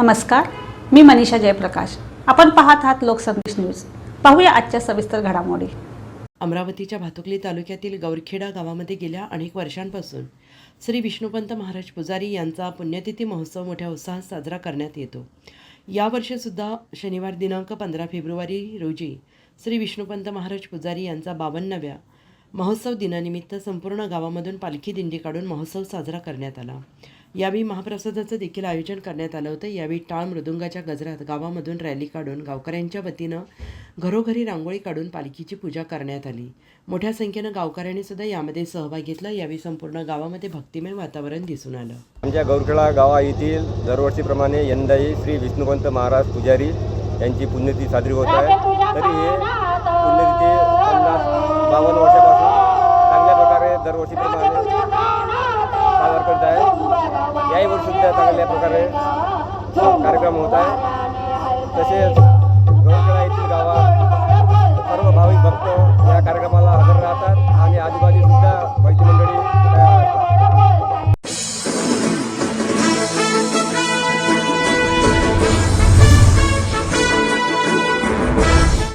नमस्कार मी मनीषा जयप्रकाश. आपण पाहत आहात लोकसंदेश न्यूज. पाहूया आजच्या सविस्तर घडामोडी. अमरावतीच्या भातुकली तालुक्यातील गौरखेडा गावामध्ये गेल्या अनेक वर्षांपासून श्री विष्णुपंत महाराज पुजारी यांचा पुण्यतिथी महोत्सव मोठ्या उत्साहात साजरा करण्यात येतो. यावर्षीसुद्धा शनिवार दिनांक पंधरा फेब्रुवारी रोजी श्री विष्णुपंत महाराज पुजारी यांचा बावन्नव्या महोत्सव दिनानिमित्त संपूर्ण गावामधून पालखी दिंडी काढून महोत्सव साजरा करण्यात आला. यावेळी महाप्रसादाचं देखील आयोजन करण्यात आलं होतं. यावेळी टाळ मृदुंगाच्या गजरात गावामधून रॅली काढून गावकऱ्यांच्या वतीनं घरोघरी रांगोळी काढून पालखीची पूजा करण्यात आली. मोठ्या संख्येनं गावकऱ्यांनी सुद्धा यामध्ये सहभाग घेतला. यावेळी संपूर्ण गावामध्ये भक्तिमय वातावरण दिसून आलं. आमच्या गौरखेडा गावा येथील दरवर्षीप्रमाणे यंदाही श्री विष्णुपंत महाराज पुजारी यांची पुण्यतिथी साजरी होत आहे. तरी हे पुण्यतिथी पन्नास बावन्न वर्षापासून चांगल्या प्रकारे दरवर्षीप्रमाणे साजरा करत आहे. याही सुद्धा चांगल्या प्रकारे कार्यक्रम होत आहे. तसेच गवळकडा येथील गावात सर्व भाविक भक्त या कार्यक्रमाला हजर राहतात. आणि आजूबाजूसुद्धा